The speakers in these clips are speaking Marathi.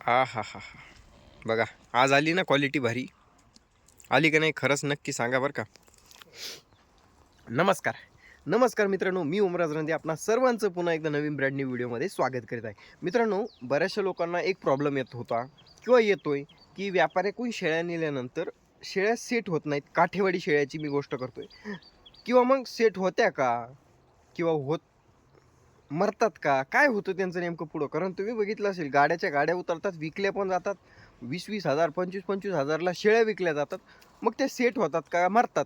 आ हा हा हा बघा आज आली ना क्वालिटी भारी. आली का नाही खरंच नक्की सांगा बरं का. नमस्कार. नमस्कार मित्रांनो मी उमराज रंदे आपणा सर्वांचं पुन्हा एकदा नवीन ब्रँड न्यू व्हिडिओमध्ये स्वागत करीत आहे. मित्रांनो बऱ्याचशा लोकांना एक प्रॉब्लेम येत होता किंवा येतोय की व्यापाऱ्याकडून शेळ्या नेल्यानंतर शेळ्या सेट होत नाहीत. काठेवाडी शेळ्याची मी गोष्ट करतोय. किंवा मग सेट होत्या का? किंवा होत मरतात का? काय होतं त्यांचं नेमकं पुढं? कारण तुम्ही बघितलं असेल गाड्याच्या गाड्या उतरतात विकल्या पण जातात. वीस वीस हजार पंचवीस पंचवीस हजारला शेळ्या विकल्या जातात. मग त्या सेट होतात का? मरतात.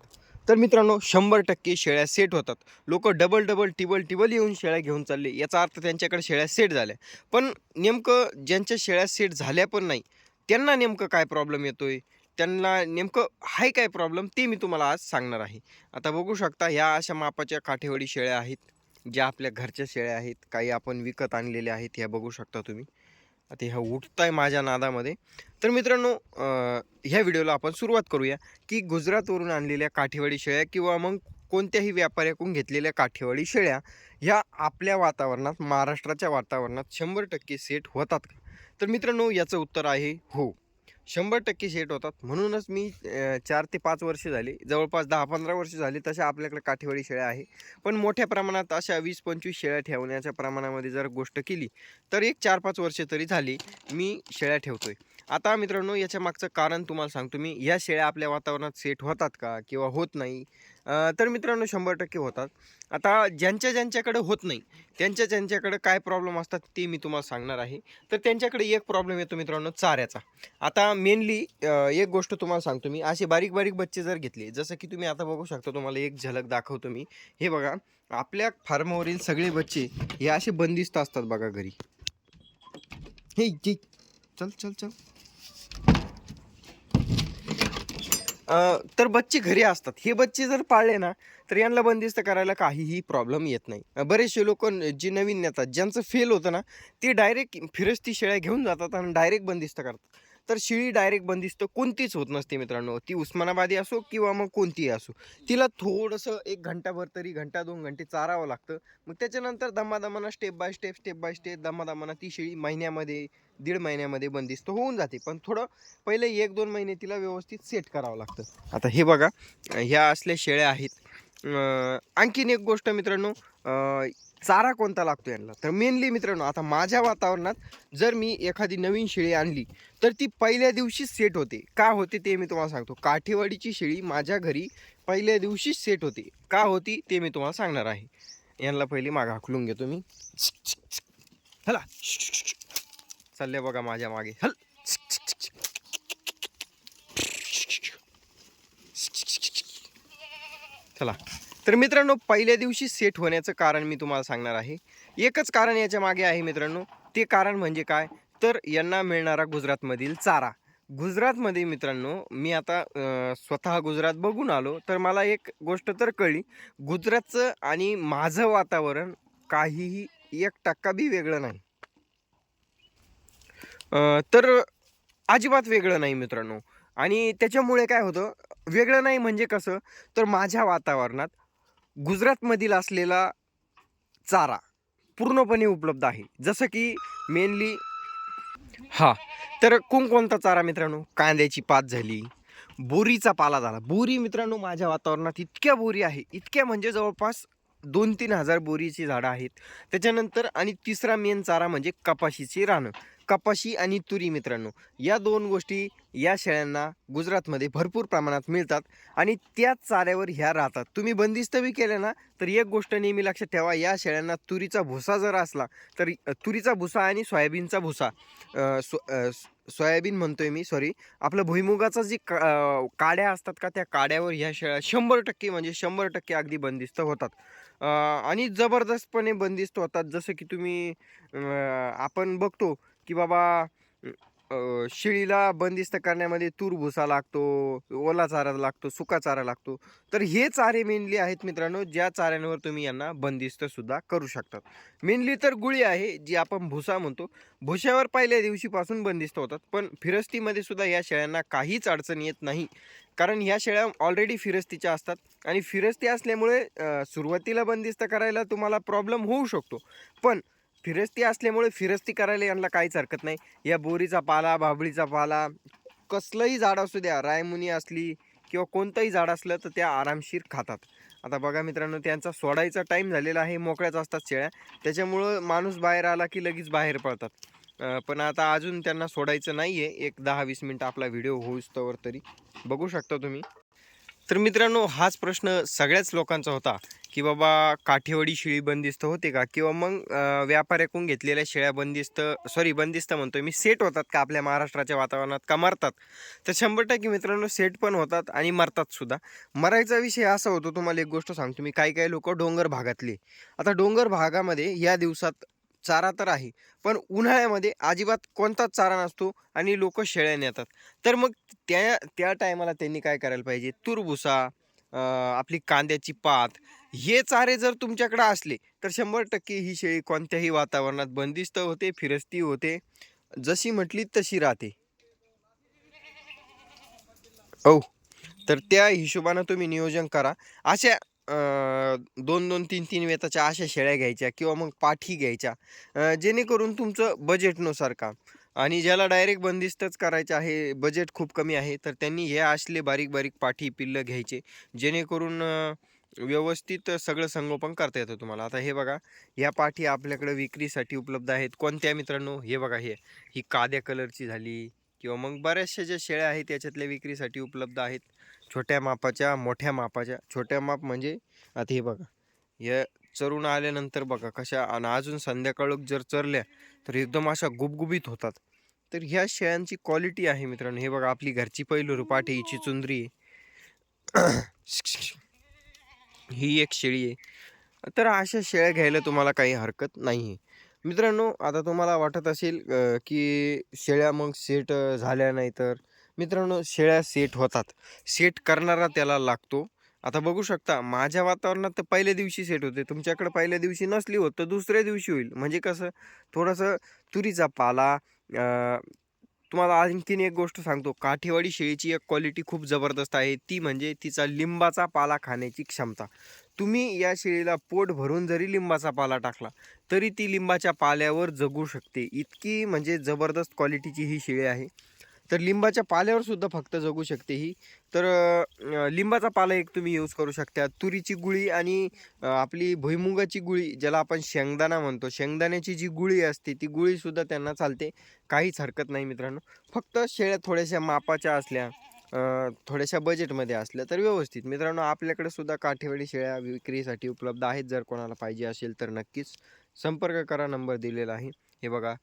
तर मित्रांनो शंभर टक्के शेळ्या सेट होतात. लोक डबल डबल टिबल टिबल येऊन शेळ्या घेऊन चालले. याचा अर्थ त्यांच्याकडे शेळ्या सेट झाल्या. पण नेमकं ज्यांच्या शेळ्या सेट झाल्या पण नाही त्यांना नेमकं काय प्रॉब्लेम येतो आहे त्यांना नेमकं आहे काय प्रॉब्लेम ते मी तुम्हाला आज सांगणार आहे. आता बघू शकता ह्या अशा मापाच्या काठेवाडी शेळ्या आहेत. ज्या आपल्या घरच्या शेळ्या आहेत काही आपण विकत आणलेल्या आहेत ह्या बघू शकता तुम्ही. आता ह्या उठताय माझ्या नादामध्ये. तर मित्रांनो ह्या व्हिडिओला आपण सुरुवात करूया की गुजरातवरून आणलेल्या काठेवाडी शेळ्या किंवा मग कोणत्याही व्यापाऱ्याकडून घेतलेल्या काठेवाडी शेळ्या ह्या आपल्या वातावरणात महाराष्ट्राच्या वातावरणात शंभर टक्के सेट होतात का? तर मित्रांनो याचं उत्तर आहे हो. शंभर टक्के सेट होतात. म्हणूनच मी चार ते पाच वर्ष झाली जवळपास दहा पंधरा वर्ष झाली तशा आपल्याकडे काठेवाडी शेळ्या आहे. पण मोठ्या प्रमाणात अशा वीस पंचवीस शेळ्या ठेवण्याच्या प्रमाणामध्ये जर गोष्ट केली तर एक चार पाच वर्षे तरी झाली मी शेळ्या ठेवतो आहे आता मित्रांनो याच्या मागचं कारण तुम्हाला सांगतो मी. या शेळ्या आपल्या वातावरणात सेट होतात का किंवा होत नाही? तर मित्रांनो शंभर टक्के होतात. आता ज्यांच्या ज्यांच्याकडे होत नाही त्यांच्या ज्यांच्याकडे काय प्रॉब्लेम असतात ते मी तुम्हाला सांगणार आहे. तर त्यांच्याकडे एक प्रॉब्लेम येतो मित्रांनो चाऱ्याचा. आता मेनली एक गोष्ट तुम्हाला सांगतो मी. असे बारीक बारीक बच्चे जर घेतले जसं की तुम्ही आता बघू शकता तुम्हाला एक झलक दाखवतो मी. हे बघा आपल्या फार्मवरील सगळे बच्चे हे असे बंदिस्त असतात बघा घरी. हे चल चल चल. तर बच्चे घरी असतात. हे बच्चे जर पाळले ना तर यांना बंदिस्त करायला काहीही प्रॉब्लेम येत नाही. बरेचसे लोक जे नवीन नेतात ज्यांचं फेल होतं ना ते डायरेक्ट फिरस्ती शेळ्या घेऊन जातात आणि डायरेक्ट बंदिस्त करतात. तर शेळी डायरेक्ट बंदिस्त कोणतीच होत नसते मित्रांनो. ती उस्मानाबादी असो किंवा मग कोणतीही असो. तिला थोडंसं एक घंटाभर तरी घंटा दोन घंटे चारावं लागतं. मग त्याच्यानंतर दमादमानं step by step step by step दमादमानं ती शेळी महिन्यामध्ये दीड महिन्यामध्ये बंदिस्त होऊन जाते. पण थोडं पहिले एक दोन महिने तिला व्यवस्थित सेट करावं लागतं. आता हे बघा ह्या असल्या शेळ्या आहेत. आणखीन एक गोष्ट मित्रांनो चारा कोणता लागतो यांना? तर मेनली मित्रांनो आता माझ्या वातावरणात जर मी एखादी नवीन शेळी आणली तर ती पहिल्या दिवशीच सेट होते. का होते ते मी तुम्हाला सांगतो. काठेवाडीची शेळी माझ्या घरी पहिल्या दिवशीच सेट होते. का होती ते मी तुम्हाला सांगणार आहे. यांना पहिली मागे हाकलून घेतो मी हला. चालले बघा माझ्या मागे. हल. चला. तर मित्रांनो पहिल्या दिवशी सेट होण्याचं कारण मी तुम्हाला सांगणार आहे. एकच कारण याच्या मागे आहे मित्रांनो ते कारण म्हणजे काय? तर यांना मिळणारा गुजरातमधील चारा. गुजरातमध्ये मित्रांनो मी आता स्वतः गुजरात बघून आलो तर मला एक गोष्ट तर कळली. गुजरातचं आणि माझं वातावरण काहीही एक टक्का बी वेगळं नाही. तर अजिबात वेगळं नाही मित्रांनो. आणि त्याच्यामुळे काय होतं? वेगळं नाही म्हणजे कसं? तर माझ्या वातावरणात गुजरातमधील असलेला चारा पूर्णपणे उपलब्ध आहे. जसं की मेनली हा तर कोणकोणता चारा मित्रांनो? कांद्याची पात झाली बोरीचा पाला झाला. बोरी मित्रांनो माझ्या वातावरणात इतक्या बोरी आहे इतक्या म्हणजे जवळपास दोन तीन हजार बोरीची झाडं आहेत. त्याच्यानंतर आणि तिसरा मेन चारा म्हणजे कपाशीची रानं. कपाशी आणि तुरी मित्रांनो या दोन गोष्टी या शेळ्यांना गुजरातमध्ये भरपूर प्रमाणात मिळतात आणि त्याच चाऱ्यावर ह्या राहतात. तुम्ही बंदिस्त बी केलं ना तर एक गोष्ट नेहमी लक्षात ठेवा या शेळ्यांना तुरीचा भुसा जर असला तर तुरीचा भुसा आणि सोयाबीनचा भुसा सो सोयाबीन म्हणतोय मी सॉरी आपलं भुईमुगाचा जी का काड्या असतात का त्या काड्यावर ह्या शेळ्या शंभर टक्के म्हणजे शंभर टक्के अगदी बंदिस्त होतात. आणि जबरदस्तपणे बंदिस्त होतात. जसं की तुम्ही आपण बघतो की बाबा शेळीला बंदिस्त करण्यामध्ये तूर भुसा लागतो ओला चारा लागतो सुका चारा लागतो. तर हे चारे मेनली आहेत मित्रांनो ज्या चाऱ्यांवर तुम्ही यांना बंदिस्तसुद्धा करू शकतात मेनली तर गुळी आहे जी आपण भुसा म्हणतो. भुशावर पहिल्या दिवशीपासून बंदिस्त होतात पण फिरस्तीमध्ये सुद्धा या शेळ्यांना काहीच अडचण येत नाही. कारण ह्या शेळ्या ऑलरेडी फिरस्तीच्या असतात आणि फिरस्ती असल्यामुळे सुरुवातीला बंदिस्त करायला तुम्हाला प्रॉब्लेम होऊ शकतो. पण फिरस्ती असल्यामुळे फिरस्ती करायला यांना काहीच हरकत नाही. या बोरीचा पाला भाबळीचा पाला कसलंही झाड असू द्या रायमुनी असली किंवा कोणतंही झाड असलं तर त्या आरामशीर खातात. आता बघा मित्रांनो त्यांचा सोडायचा टाईम झालेला आहे मोकळ्याच असतात शेळ्या. त्याच्यामुळं माणूस बाहेर आला की लगेच बाहेर पडतात पण आता अजून त्यांना सोडायचं नाही आहे एक दहा वीस मिनटं आपला व्हिडिओ होईस्तोवर तरी. बघू शकता तुम्ही. तर मित्रांनो हाच प्रश्न सगळ्याच लोकांचा होता की बाबा काठेवाडी शेळी बंदिस्त होते का? किंवा मग व्यापाऱ्याकडून घेतलेल्या शेळ्या बंदिस्त सॉरी बंदिस्त म्हणतोय मी सेट होतात का आपल्या महाराष्ट्राच्या वातावरणात? का मरतात? तर शंभर टक्के मित्रांनो सेट पण होतात आणि मरतात सुद्धा. मरायचा विषय असा होतो तुम्हाला एक गोष्ट सांगतो मी. काही काही लोक डोंगर भागातले. आता डोंगर भागामध्ये या दिवसात चारा तर आहे पण उन्हाळ्यामध्ये अजिबात कोणताच चारा नसतो आणि लोक शेळ्या नेतात. तर मग त्या त्या टायमाला त्यांनी काय करायला पाहिजे? तुरभुसा आपली कांद्याची पात हे चारे जर तुमच्याकडे असले तर शंभर टक्के ही शेळी कोणत्याही वातावरणात बंदिस्त होते फिरस्ती होते जशी म्हटली तशी राहते. हो तर त्या हिशोबानं तुम्ही नियोजन करा. अशा दोन दोन तीन तीन वेताच्या अशा शेळ्या घ्यायच्या किंवा मग पाठी घ्यायच्या जेणेकरून तुमचं बजेटनुसार काम. आणि ज्याला डायरेक्ट बंदिस्तच करायचं आहे बजेट खूप कमी आहे तर त्यांनी हे असले बारीक बारीक पाठी पिल्लं घ्यायचे जेणेकरून व्यवस्थित सगळं संगोपन करता येतं तुम्हाला. आता हे बघा या पाठी आपल्याकडे विक्रीसाठी उपलब्ध आहेत. कोणत्या मित्रांनो? हे बघा हे ही काद्या कलरची झाली किंवा मग बऱ्याचशा ज्या शेळ्या आहेत त्याच्यातल्या विक्रीसाठी उपलब्ध आहेत. छोट्या मापाच्या मोठ्या मापाच्या. छोट्या माप म्हणजे आता हे बघा. या चरून आल्यानंतर बघा कशा आणि अजून संध्याकाळ जर चरल्या तर एकदम अशा गुबगुबीत होतात. तर ह्या शेळ्यांची क्वालिटी आहे मित्रांनो. हे बघा आपली घरची पहिलू रुपाठी हिची चुंदरी आहे. ही एक शेळी आहे. तर अशा शेळ्या घ्यायला तुम्हाला काही हरकत नाही आहे मित्रांनो आता तुम्हाला वाटत असेल की शेळ्या मग सेट झाल्या नाही तर मित्रांनो शेळ्या सेट होतात. सेट करणारा त्याला लागतो. आता बघू शकता माझ्या वातावरणात तर पहिल्या दिवशी सेट होते. तुमच्याकडे पहिल्या दिवशी नसली होत तर दुसऱ्या दिवशी होईल. म्हणजे कसं थोडंसं तुरीचा पाला तुम्हाला आणखीन एक गोष्ट सांगतो. काठेवाडी शेळीची एक क्वालिटी खूप जबरदस्त आहे. ती म्हणजे तिचा लिंबाचा पाला खाण्याची क्षमता. तुम्ही या शेळीला पोट भरून जरी लिंबाचा पाला टाकला तरी ती लिंबाच्या पाल्यावर जगू शकते. इतकी म्हणजे जबरदस्त क्वालिटीची ही शेळी आहे. तर लिंबाच्या पाल्यावर सुद्धा फक्त जगू शकते ही. तर लिंबाचा पाला एक तुम्ही यूज करू शकता. तुरीची गुळी आणि आपली भुईमुगाची गुळी ज्याला आपण शेंगदाणा म्हणतो. शेंगदाण्याची जी गुळी असते ती गुळी सुद्धा त्यांना चालते. काहीच हरकत नाही मित्रांनो. फक्त शेळ्या थोड्याशा मापाच्या असल्या थोड्याशा बजेटमध्ये असल्या तर व्यवस्थित. मित्रांनो आपल्याकडे सुद्धा काठेवाडी शेळ्या विक्रीसाठी उपलब्ध आहेत. जर कोणाला पाहिजे असेल तर नक्कीच संपर्क करा. नंबर दिलेला आहे. हे बघा.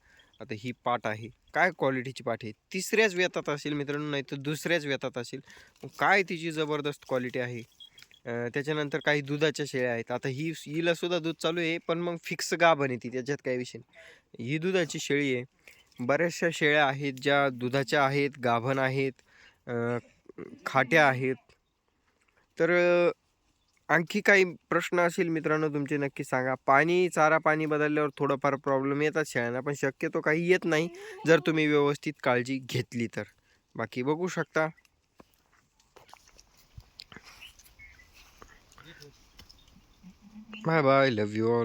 आता ही पाट आहे. काय क्वालिटीची पाट आहे? तिसऱ्याच वेतात असेल मित्रांनो नाही तर दुसऱ्याच वेतात असेल. काय तिची जबरदस्त क्वालिटी आहे? त्याच्यानंतर काही दुधाच्या शेळ्या आहेत. आता ही हिला सुद्धा दूध चालू आहे पण मग फिक्स गाभण येते त्याच्यात काही विषय नाही. ही दुधाची शेळी आहे. बऱ्याचशा शेळ्या आहेत ज्या दुधाच्या आहेत गाभण आहेत खाट्या आहेत. तर आणखी काही प्रश्न असेल मित्रांनो तुमचे नक्की सांगा. पाणी चारा पाणी बदलल्यावर थोडंफार प्रॉब्लेम येतात. शेळ्यांना पण शक्यतो काही येत नाही जर तुम्ही व्यवस्थित काळजी घेतली तर. बाकी बघू शकता. Bye bye love you all